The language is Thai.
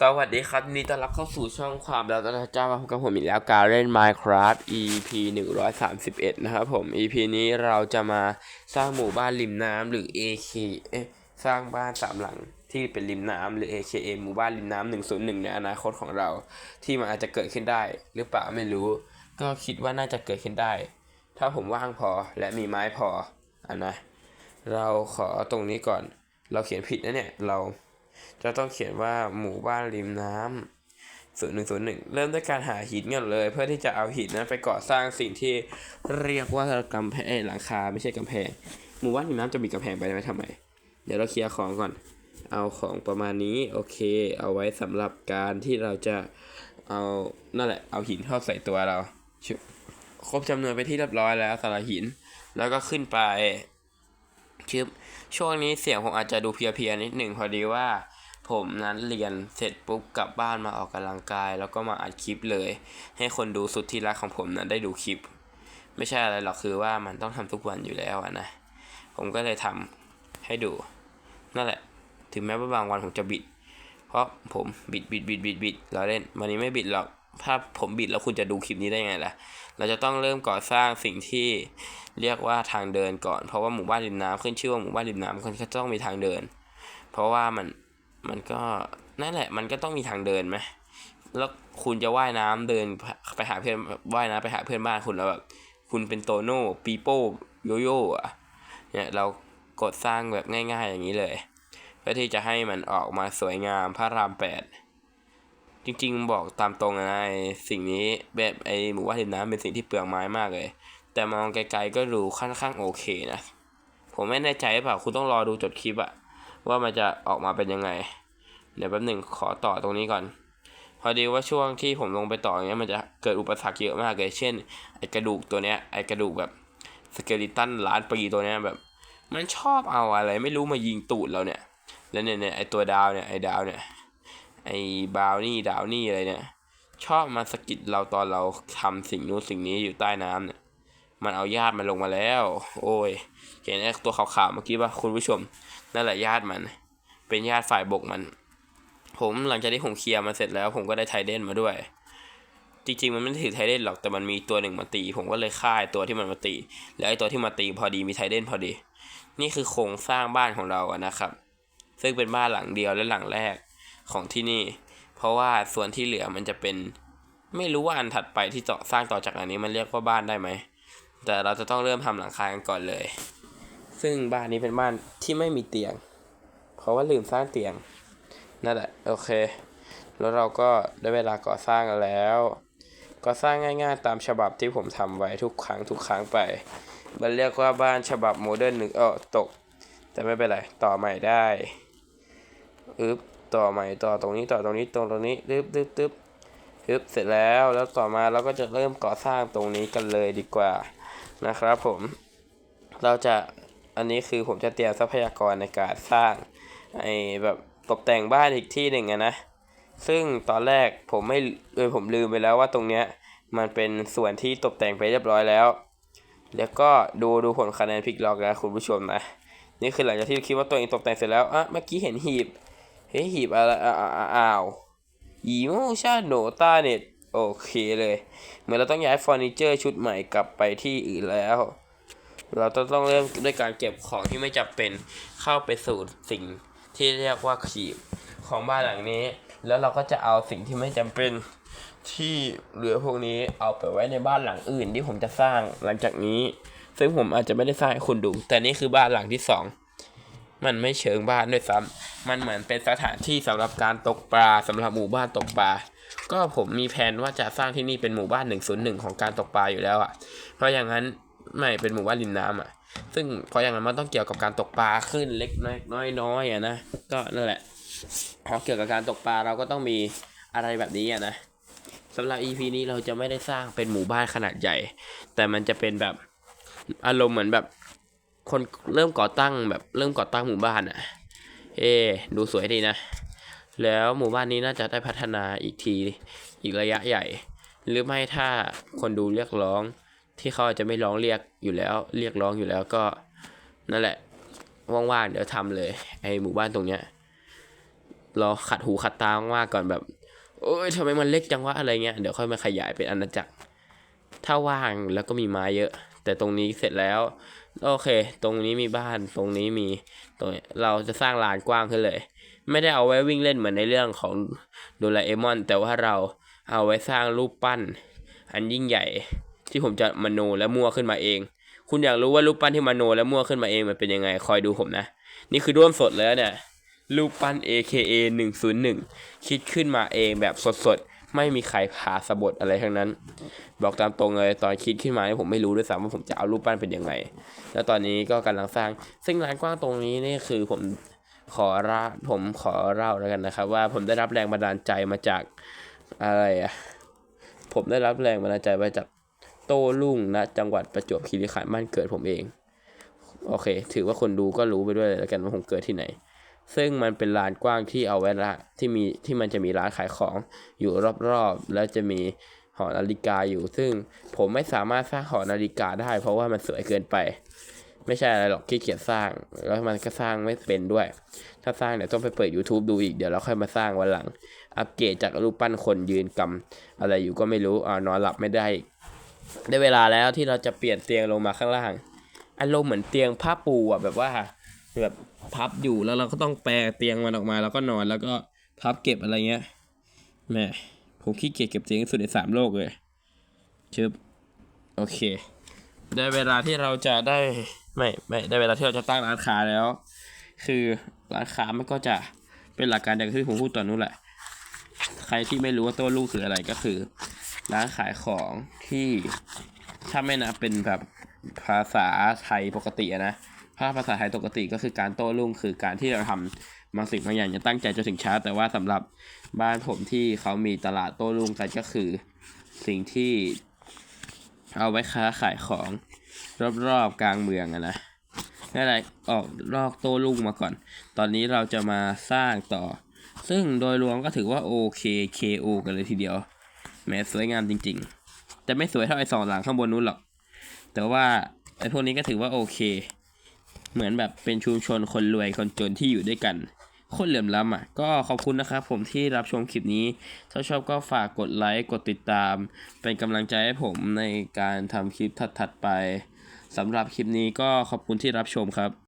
สวัสดีครับนดีต้อนรับเข้าสู่ช่องความแล้วนเจ้ามาพบกับผมอีกแล้วการเล่น Minecraft EP 131 นะครับผม EP นี้เราจะมาสร้างหมู่บ้านริมน้ำหรือ AK เอ๊สร้างบ้านสามหลังที่เป็นริมน้ำหรือ AKA หมู่บ้านริมน้ำ101 ในอนาคตของเรา ที่มันอาจจะเกิดขึ้นได้ หรือเปล่าไม่รู้ ก็คิดว่าน่าจะเกิดขึ้นได้ ถ้าผมว่างพอและมีไม้พออะนะเราขอตรงนี้ก่อน เราเขียนผิดนะเนี่ยเรา จะต้องเขียนว่าหมู่บ้านริมน้ำศูนย์หนึ่งศูนย์หนึ่งเริ่มด้วยการหาหินก่อนเลย เพื่อที่จะเอาหินนั้นไปก่อสร้างสิ่งที่เรียกว่ากำแพงหลังคาไม่ใช่กำแพง หมู่บ้านริมน้ำจะมีกำแพงไปได้ไหมทำไม เดี๋ยวเราเคลียร์ของก่อน เอาของประมาณนี้โอเค เอาไว้สำหรับการที่เราจะเอานั่นแหละเอาหินเข้าใส่ตัวเราครบจำนวนไปที่เรียบร้อยแล้วสำหรับหิน แล้วก็ขึ้นไป ชึบช่วงนี้เสียงผมอาจจะดูเพียๆนิดหนึ่งพอดีว่า ผมนั้นเรียนเสร็จปุ๊บกลับบ้านมาออกกำลังกาย แล้วก็มาอัดคลิปเลย ให้คนดูสุดที่รักของผมนั้นได้ดูคลิป ไม่ใช่อะไรหรอกคือว่ามันต้องทำทุกวันอยู่แล้วนะ ผมก็เลยทำให้ดู นั่นแหละ ถึงแม้ว่าบางวันผมจะบิด เพราะผมบิดบิดบิดบิดบิดเราเล่นวันนี้ไม่บิดหรอก ถ้าผมบิดแล้วคุณจะดูคลิปนี้ได้ไงล่ะ เราจะต้องเริ่มก่อสร้างสิ่งที่เรียกว่าทางเดินก่อน เพราะว่าหมู่บ้านริมน้ำขึ้นชื่อว่าหมู่บ้านริมน้ำมันก็ต้องมีทางเดิน เพราะว่ามันมันก็นั่นแหละ มันก็ต้องมีทางเดินไหมแล้วคุณจะว่ายน้ำเดินไปหาเพื่อนว่ายน้ำไปหาเพื่อนบ้านคุณแล้วแบบคุณเป็นโตโน่ปีโป้โยโย่อะเนี่ยเรากดสร้างแบบง่าย ๆ อย่างนี้เลยเพื่อที่จะให้มันออกมาสวยงามพระรามแปด จริงๆ บอกตามตรงนะไอสิ่งนี้แบบไอหมู่บ้านริมน้ำเป็นสิ่งที่เปลืองไม้มากเลย แต่มองไกลๆก็ดูค่อนข้างโอเคนะ ผมไม่แน่ใจเปล่าคุณต้องรอดูจดคลิปอะว่ามันจะออกมาเป็นยังไง เดี๋ยวแป๊บหนึ่งขอต่อตรงนี้ก่อน พอดีว่าช่วงที่ผมลงไปต่อเงี้ยมันจะเกิดอุปสรรคเยอะมากเลย เช่นไอกระดูกตัวเนี้ยไอกระดูกแบบสเกลิตันล้านปีตัวเนี้ยแบบ มันชอบเอาอะไรไม่รู้มายิงตูดเราเนี่ย แล้วเนี่ยเนี่ยไอตัวดาวเนี่ยไอดาวเนี่ย ไอ้บาวนี่ดาวนี่อะไรเนี่ย ชอบมาสกิดเราตอนเราทำสิ่งนู้นสิ่งนี้อยู่ใต้น้ำเนี่ย มันเอาญาติมันลงมาแล้ว โอ้ยเห็นไอ้ตัวขาวๆเมื่อกี้ป่ะคุณผู้ชม นั่นแหละญาติมัน เป็นญาติฝ่ายบกมัน ผมหลังจากที่ผมเคลียร์มาเสร็จแล้ว ผมก็ได้ไทเดนมาด้วย จริงๆมันไม่ถือไทเดนหรอกแต่มันมีตัวหนึ่งมาตี ผมก็เลยฆ่าตัวที่มันมาตี แล้วไอ้ตัวที่มาตีพอดีมีไทเดนพอดี นี่คือโครงสร้างบ้านของเราอะนะครับ ซึ่งเป็นบ้านหลังเดียวและหลังแรก ของที่นี่ เพราะว่าส่วนที่เหลือมันจะเป็น ไม่รู้ว่าอันถัดไปที่ต่อสร้างต่อจากอันนี้มันเรียกว่าบ้านได้ไหม แต่เราจะต้องเริ่มทำหลังคากันก่อนเลย ซึ่งบ้านนี้เป็นบ้านที่ไม่มีเตียง เพราะว่าลืมสร้างเตียงนั่นแหละโอเค แล้วเราก็ได้เวลาก่อสร้างแล้วก่อสร้างง่ายๆตามฉบับที่ผมทำไว้ทุกครั้งทุกครั้งไป มันเรียกว่าบ้านฉบับโมเดิร์นหนึ่งเออตก แต่ไม่เป็นไร ต่อใหม่ได้ อึ๊บ ต่อใหม่ต่อตรงนี้ต่อตรงนี้ตรงตรงนี้ตึ๊บตึ๊บตึ๊บตึ๊บเสร็จแล้วแล้วต่อมาเราก็จะเริ่มก่อสร้างตรงนี้กันเลยดีกว่านะครับผม เราจะอันนี้คือผมจะเตรียมทรัพยากรในการสร้างไอ้แบบตกแต่งบ้านอีกที่หนึ่งอะนะ ซึ่งตอนแรกผมไม่เออผมลืมไปแล้วว่าตรงเนี้ยมันเป็นส่วนที่ตกแต่งไปเรียบร้อยแล้ว แล้วก็ดูดูผลคะแนนพลิกล็อกนะคุณผู้ชมนะ นี่คือหลังจากที่คิดว่าตัวเองตกแต่งเสร็จแล้วอะเมื่อกี้เห็นหีบ เฮ้ยหีบอะไรอ้าวยีโมชาโนต้าเน็ตโอเคเลย เหมือนเราต้องย้ายเฟอร์นิเจอร์ชุดใหม่กลับไปที่อื่นแล้ว เราต้องต้องเริ่มด้วยการเก็บของที่ไม่จำเป็นเข้าไปสู่สิ่งที่เรียกว่าขีบของบ้านหลังนี้ แล้วเราก็จะเอาสิ่งที่ไม่จำเป็นที่เหลือพวกนี้เอาไปไว้ในบ้านหลังอื่นที่ผมจะสร้างหลังจากนี้ ซึ่งผมอาจจะไม่ได้สร้างให้คุณดู แต่นี่คือบ้านหลังที่สอง มันไม่เชิงบ้านด้วยซ้ำมันเหมือนเป็นสถานที่สำหรับการตกปลาสำหรับหมู่บ้านตกปลา ก็ผมมีแผนว่าจะสร้างที่นี่เป็นหมู่บ้าน 101 ของการตกปลาอยู่แล้วอะ เพราะอย่างนั้นไม่เป็นหมู่บ้านริมน้ำอะ ซึ่งเพราะอย่างนั้นมันต้องเกี่ยวกับการตกปลาขึ้นเล็กน้อยน้อยน้อยอะนะ ก็นั่นแหละ พอเกี่ยวกับการตกปลาเราก็ต้องมีอะไรแบบนี้อะนะสำหรับ EP นี้เราจะไม่ได้สร้างเป็นหมู่บ้านขนาดใหญ่ แต่มันจะเป็นแบบอารมณ์เหมือนแบบ คนเริ่มก่อตั้งแบบเริ่มก่อตั้งหมู่บ้านอะ เอ๊ดูสวยดีนะ แล้วหมู่บ้านนี้น่าจะได้พัฒนาอีกทีอีกระยะใหญ่ หรือไม่ถ้าคนดูเรียกร้องที่เขาจะไม่ร้องเรียกอยู่แล้ว เรียกร้องอยู่แล้วก็นั่นแหละว่างๆเดี๋ยวทำเลยไอหมู่บ้านตรงเนี้ยรอขัดหูขัดตามากๆก่อนแบบโอ้ยทำไมมันเล็กจังวะอะไรเงี้ยเดี๋ยวค่อยมาขยายเป็นอาณาจักร ถ้าว่างแล้วก็มีไม้เยอะ แต่ตรงนี้เสร็จแล้ว โอเค ตรงนี้มีบ้าน ตรงนี้มี ตรงเราจะสร้างลานกว้างขึ้นเลย ไม่ได้เอาไว้วิ่งเล่นเหมือนในเรื่องของโดราเอมอน แต่ว่าเราเอาไว้สร้างรูปปั้น อันยิ่งใหญ่ ที่ผมจะมโนและมั่วขึ้นมาเอง คุณอยากรู้ว่ารูปปั้นที่มโนและมั่วขึ้นมาเองมันเป็นยังไง คอยดูผมนะ นี่คือด้วมสดแล้วเนี่ย รูปปั้น AKA 101 คิดขึ้นมาเองแบบสดๆ ไม่มีใครพาสะบดอะไรทั้งนั้น บอกตามตรงเลยตอนคิดขึ้นมาเนี่ยผมไม่รู้ด้วยซ้ำว่าผมจะเอารูปปั้นเป็นยังไง แล้วตอนนี้ก็กำลังสร้าง ซึ่งลานกว้างตรงนี้นี่คือผมขอราผมขอเล่าแล้วกันนะครับ ว่าผมได้รับแรงบันดาลใจมาจากอะไรอะผมได้รับแรงบันดาลใจมาจากโต้รุ่งณจังหวัดประจวบคีรีขันธ์บ้านเกิดผมเอง โอเค ถือว่าคนดูก็รู้ไปด้วยเลยแล้วกันว่าผมเกิดที่ไหน ซึ่งมันเป็นลานกว้างที่เอาไว้ละที่มีที่มันจะมีร้านขายของอยู่รอบๆ แล้วจะมีหอนาฬิกาอยู่ ซึ่งผมไม่สามารถสร้างหอนาฬิกาได้ เพราะว่ามันสวยเกินไป ไม่ใช่อะไรหรอกขี้เกียจสร้าง แล้วมันก็สร้างไม่เป็นด้วย ถ้าสร้างเดี๋ยวต้องไปเปิด YouTube ดูอีกเดี๋ยวเราค่อยมาสร้างวันหลัง อัปเกรดจากรูปปั้นคนยืนกำอะไรอยู่ก็ไม่รู้อ่านอนหลับไม่ได้ได้เวลาแล้วที่เราจะเปลี่ยนเตียงลงมาข้างล่างอารมณ์เหมือนเตียงผ้าปูอะแบบว่า แบบพับอยู่แล้วเราก็ต้องแปลเตียงมันออกมา แล้วก็นอนแล้วก็พับเก็บอะไรเงี้ยแม่ผมขี้เกียจเก็บเตียงสุดในสามโลกเลยชึบโอเค ได้เวลาที่เราจะได้ไม่ไม่ได้เวลาที่เราจะตั้งร้านค้าแล้ว คือร้านค้ามันก็จะเป็นหลักการอย่างที่ผมพูดตอนนู้นแหละ ใครที่ไม่รู้ว่าโต้รุ่งคืออะไรก็คือ ร้านขายของที่ถ้าไม่นับเป็นแบบภาษาไทยปกตินะ ถ้าภาษาไทยปกติก็คือการโต้รุ่งคือการที่เราทำบางสิ่งบางอย่างจะตั้งใจจนถึงช้า แต่ว่าสำหรับบ้านผมที่เขามีตลาดโต้รุ่งกันก็คือ สิ่งที่เอาไว้ค้าขายของรอบๆกลางเมืองอะนะนั่นแหละออกลอกโต้รุ่งมาก่อน ตอนนี้เราจะมาสร้างต่อ ซึ่งโดยรวมก็ถือว่าโอเค KO กันเลยทีเดียวแหม้สวยงามจริงๆ แต่ไม่สวยเท่าไอ้สองหลังข้างบนนู้นหรอก แต่ว่าไอ้พวกนี้ก็ถือว่าโอเค เหมือนแบบเป็นชุมชนคนรวยคนจนที่อยู่ด้วยกันคนเหลื่อมล้ำอะก็ขอบคุณนะครับผมที่รับชมคลิปนี้ ถ้าชอบก็ฝากกดไลค์กดติดตาม เป็นกำลังใจให้ผมในการทำคลิปถัดๆไปสำหรับคลิปนี้ก็ขอบคุณที่รับชมครับ